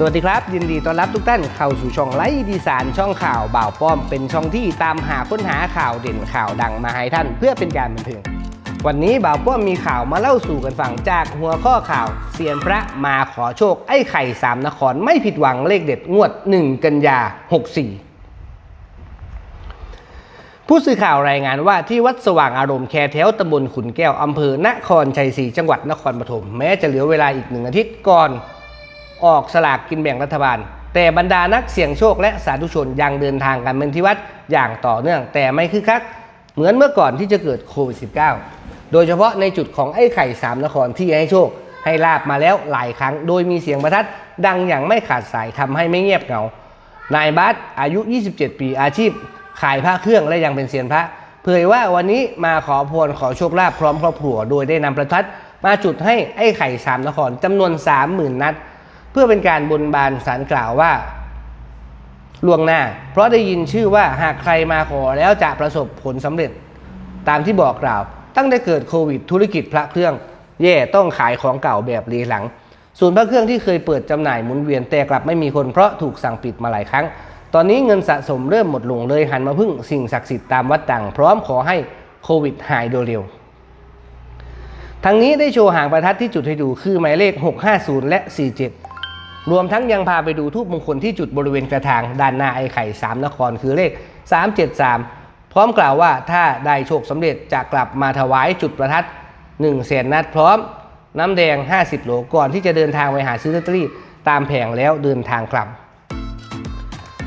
สวัสดีครับ ยินดีต้อนรับทุกท่านเข้าสู่ช่องไลฟ์ดีสานช่องข่าวบ่าวป้อมเป็นช่องที่ตามหาค้นหาข่าวเด่นข่าวดังมาให้ท่านเพื่อเป็นการบันเทิงวันนี้บ่าวป้อมมีข่าวมาเล่าสู่กันฟังจากหัวข้อข่าวเซียนพระมาขอโชคไอ้ไข่สามนครไม่ผิดหวังเลขเด็ดงวด 1 กันยา 64 ผู้สื่อข่าวรายงานว่าที่วัดสว่างอารมณ์แคแถวตำบลขุนแก้วอำเภอนครชัยศรีจังหวัดนครปฐมแม้จะเหลือเวลาอีกหนึ่งอาทิตย์ก่อน ออกสลากกินแบ่งรัฐบาล แต่บรรดานักเสี่ยงโชคและสาธุชนยังเดินทางกันเป็นที่วัดอย่างต่อเนื่อง แต่ไม่คึกคักเหมือนเมื่อก่อนที่จะเกิดโควิด -19 โดยเฉพาะในจุดของไอ้ไข่สามนครที่ให้โชค ให้ลาบมาแล้วหลายครั้ง โดยมีเสียงประทัดดังอย่างไม่ขาดสายทำให้ไม่เงียบเหงานายบัสอายุ 27 ปีอาชีพ ขายผ้าเครื่องและยังเป็นเซียนพระเผยว่าวันนี้มาขอพรขอโชคลาภพร้อมครอบครัวโดยได้นำประทัดมาจุดให้ไอ้ไข่สามนครจำนวน 30,000 นัด เพื่อเป็นการบนบานสารกล่าวว่าล่วงหน้า เพราะได้ยินชื่อว่าหากใครมาขอแล้วจะประสบผลสำเร็จ ตามที่บอกกล่าว ตั้งแต่เกิดโควิดธุรกิจพระเครื่อง แย่ต้องขายของเก่าแบบรีหลังส่วนพระเครื่องที่เคยเปิดจำหน่ายหมุนเวียนแต่กลับไม่มีคนเพราะถูกสั่งปิดมาหลายครั้ง ตอนนี้เงินสะสมเริ่มหมดลงเลยหันมาพึ่งสิ่งศักดิ์สิทธิ์ตามวัดต่างพร้อมขอให้โควิดหายโดยเร็วทั้งนี้ได้โชว์หางประทัดที่จุดให้ดูคือหมายเลข 650 และ 47 รวมทั้งยังพาไปดูทูบมงคลที่จุดบริเวณกระถางด้านหน้าไอ้ไข่สามนครคือเลข 373 พร้อมกล่าวว่าถ้าได้โชคสำเร็จจะกลับมาถวายจุดประทัด1แสนนัดพร้อม น้ำแดง 50โหลก่อนที่จะเดินทางไปหาซื้อลอตเตอรี่ตามแผงแล้วเดินทางกลับ